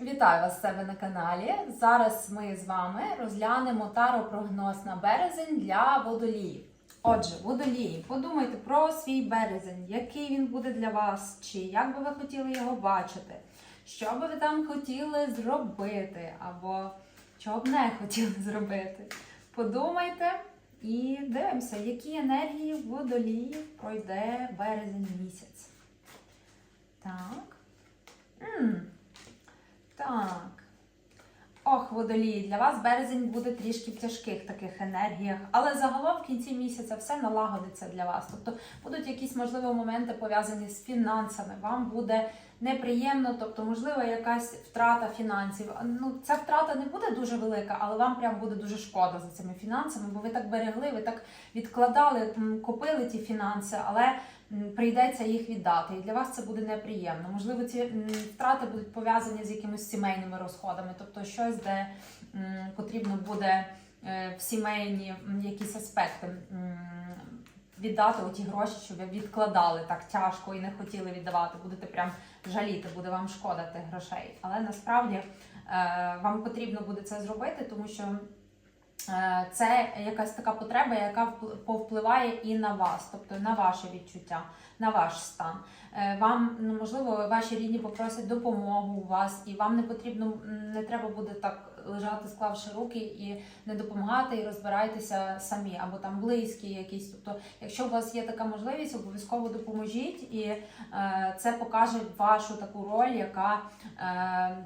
Вітаю вас себе на каналі. Зараз ми з вами розглянемо таро-прогноз на березень для водоліїв. Отже, водолії, подумайте про свій березень, який він буде для вас, чи як би ви хотіли його бачити, що би ви там хотіли зробити, або що б не хотіли зробити. Подумайте і дивимося, які енергії в водоліїв пройде березень місяць. Так. м так. Ох, водолії, для вас березень буде трішки в тяжких таких енергіях, але загалом в кінці місяця все налагодиться для вас. Тобто будуть якісь можливо моменти пов'язані з фінансами. Вам буде неприємно, тобто, можливо, якась втрата фінансів. Ну, ця втрата не буде дуже велика, але вам прям буде дуже шкода за цими фінансами, бо ви так берегли, ви так відкладали, м, копили ті фінанси, але прийдеться їх віддати. І для вас це буде неприємно. Можливо, ці втрати будуть пов'язані з якимись сімейними розходами, тобто щось, де потрібно буде е, в сімейні якісь аспекти. Віддати оті гроші, щоб ви відкладали так тяжко і не хотіли віддавати. Будете прям жаліти, буде вам шкода тих грошей. Але насправді е, вам потрібно буде це зробити, тому що це якась така потреба, яка впл- повпливає і на вас, тобто на ваше відчуття, на ваш стан. Е, Вам ну, можливо ваші рідні попросять допомогу у вас, і вам не потрібно не треба буде так лежати, склавши руки і не допомагати, і розбирайтеся самі, або там близькі якісь. Тобто, якщо у вас є така можливість, обов'язково допоможіть, і е, це покаже вашу таку роль, яка е,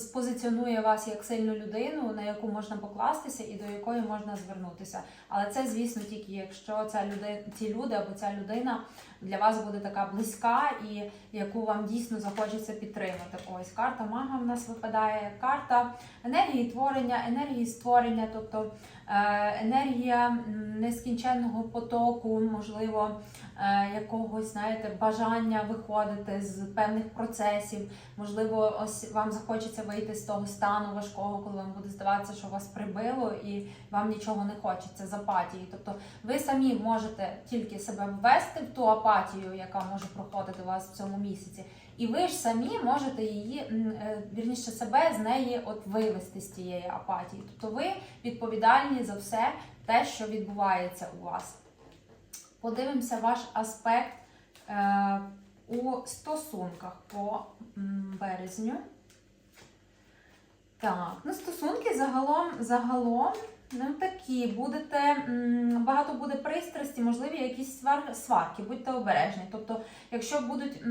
спозиціонує вас як сильну людину, на яку можна покластися і до якої можна звернутися. Але це, звісно, тільки якщо ця людина, ці люди або ця людина для вас буде така близька і яку вам дійсно захочеться підтримати. Ось карта мага в нас випадає, карта енергії творення, енергії створення, тобто е, енергія нескінченного потоку, можливо, е, якогось, знаєте, бажання виходити з певних процесів. Можливо, ось вам захочеться вийти з того стану важкого, коли вам буде здаватися, що вас прибило і вам нічого не хочеться з апатії. Тобто ви самі можете тільки себе ввести в ту апатію, яка може проходити у вас в цьому місяці. І ви ж самі можете її, е, вірніше себе з неї от вивести з тієї апатії. Тобто ви відповідальні за все те, що відбувається у вас. Подивимося ваш аспект е, у стосунках по березню. Так, ну стосунки загалом, загалом ну, такі, будете, багато буде пристрасті, можливі якісь свар, сварки, будьте обережні. Тобто, якщо будуть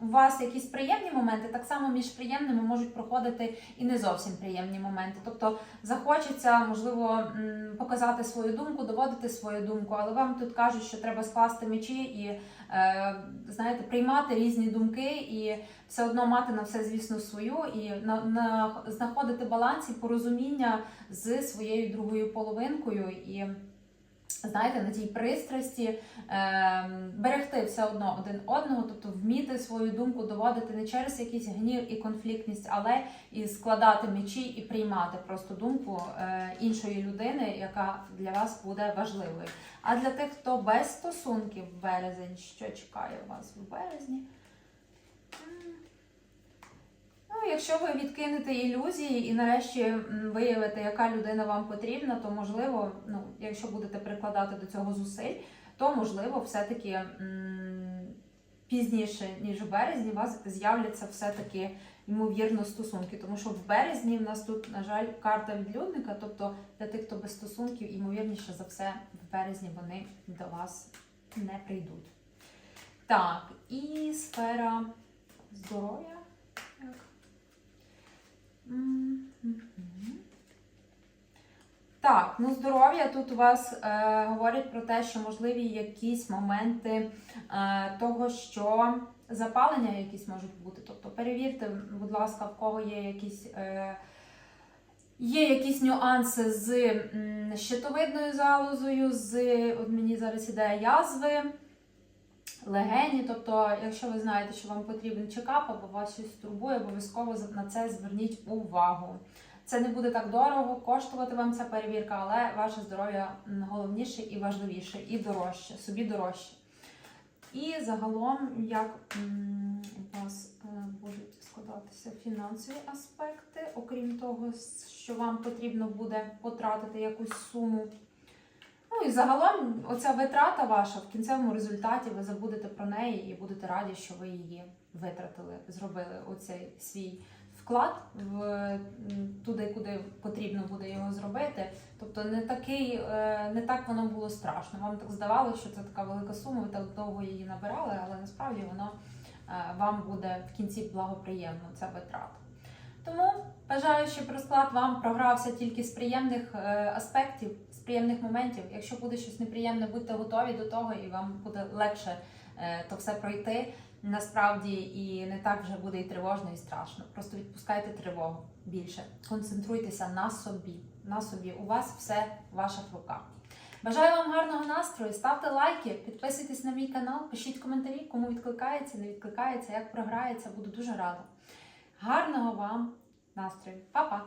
у вас якісь приємні моменти, так само між приємними можуть проходити і не зовсім приємні моменти. Тобто захочеться, можливо, показати свою думку, доводити свою думку, але вам тут кажуть, що треба скласти мечі і знаєте, приймати різні думки і все одно мати на все, звісно, свою і на, на знаходити баланс і порозуміння з своєю другою половинкою і. Знаєте, на тій пристрасті е, берегти все одно один одного, тобто вміти свою думку доводити не через якийсь гнів і конфліктність, але і складати мечі і приймати просто думку е, іншої людини, яка для вас буде важливою. А для тих, хто без стосунків в березень, що чекає вас в березні? М. Якщо ви відкинете ілюзії і нарешті виявите, яка людина вам потрібна, то можливо, ну, якщо будете прикладати до цього зусиль, то можливо, все-таки пізніше, ніж в березні, у вас з'являться все-таки ймовірно стосунки. Тому що в березні в нас тут, на жаль, карта відлюдника, тобто для тих, хто без стосунків, ймовірніше за все, в березні вони до вас не прийдуть. Так, і сфера здоров'я. Так, ну здоров'я тут у вас е, говорять про те, що можливі якісь моменти е, того, що запалення якісь можуть бути. Тобто перевірте, будь ласка, в кого є якісь. Е, Є якісь нюанси з щитовидною залозою, з от мені зараз іде язви, легені. Тобто, якщо ви знаєте, що вам потрібен чекап або вас щось турбує, обов'язково на це зверніть увагу. Це не буде так дорого коштувати вам ця перевірка, але ваше здоров'я головніше і важливіше, і дорожче, собі дорожче. І загалом, як у вас е, будуть складатися фінансові аспекти, окрім того, що вам потрібно буде потратити якусь суму. Ну і загалом оця витрата ваша в кінцевому результаті ви забудете про неї і будете раді, що ви її витратили, зробили оцей свій вклад в туди, куди потрібно буде його зробити. Тобто не такий, е, не так воно було страшно. Вам так здавалося, що це така велика сума, ви так довго її набирали, але насправді воно е, вам буде в кінці благоприємно ця витрата. Тому бажаю, щоб розклад вам програвся тільки з приємних е, аспектів, приємних моментів. Якщо буде щось неприємне, будьте готові до того, і вам буде легше е, то все пройти. Насправді і не так вже буде і тривожно, і страшно. Просто відпускайте тривогу більше. Концентруйтеся на собі. На собі. У вас все в ваших руках. Бажаю вам гарного настрою, ставте лайки, підписуйтесь на мій канал, пишіть коментарі, кому відкликається, не відкликається, як програється. Буду дуже рада. Гарного вам настрою. Па-па!